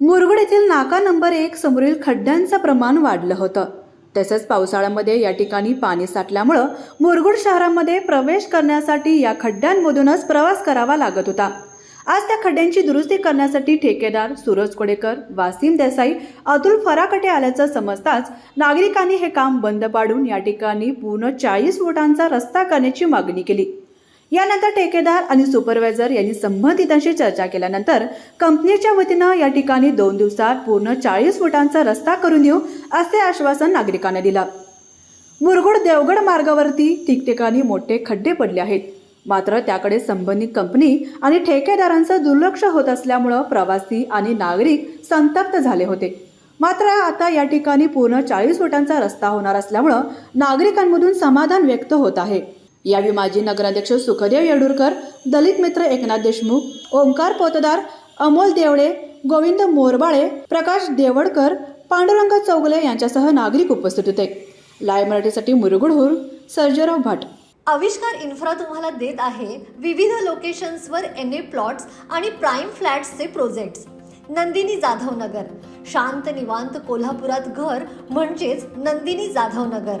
मुरगुड येथील नाका नंबर एक समोरील खड्ड्यांचं प्रमाण वाढलं होतं. तसंच पावसाळ्यामध्ये या ठिकाणी पाणी साठल्यामुळं मुरगुड शहरामध्ये प्रवेश करण्यासाठी या खड्ड्यांमधूनच प्रवास करावा लागत होता. आज त्या खड्ड्यांची दुरुस्ती करण्यासाठी ठेकेदार सूरज कोडेकर वासिम देसाई अतुल फराकटे आल्याचं समजताच नागरिकांनी हे काम बंद पाडून या ठिकाणी पूर्ण चाळीस फुटांचा रस्ता करण्याची मागणी केली. यानंतर ठेकेदार आणि सुपरवायझर यांनी संबंधितांशी चर्चा केल्यानंतर कंपनीच्या वतीनं या ठिकाणी दोन दिवसात पूर्ण चाळीस फुटांचा रस्ता करून देऊ असे आश्वासन नागरिकांना दिलं. मुरगुड देवगड मार्गावरती ठिकठिकाणी मोठे खड्डे पडले आहेत. मात्र त्याकडे संबंधित कंपनी आणि ठेकेदारांचं दुर्लक्ष होत असल्यामुळं प्रवासी आणि नागरिक संतप्त झाले होते. मात्र आता या ठिकाणी पूर्ण चाळीस फुटांचा रस्ता होणार असल्यामुळं नागरिकांमधून समाधान व्यक्त होत आहे. यावेळी माजी नगराध्यक्ष सुखदेव येडूरकर दलित मित्र एकनाथ देशमुख ओंकार पोतदार अमोल देवळे गोविंद मोरबाळे प्रकाश देवडकर पांडुरंग चौगले यांच्यासह नागरिक उपस्थित होते. लाय मराठीसाठी मुरगुडहूर सर्जराव भाट. आविष्कार इन्फ्रा तुम्हाला देत आहे विविध लोकेशन्सवर एन ए प्लॉट्स आणि प्राईम फ्लॅट्सचे प्रोजेक्ट्स. नंदिनी जाधव नगर शांत निवांत कोल्हापुरात घर म्हणजेच नंदिनी जाधव नगर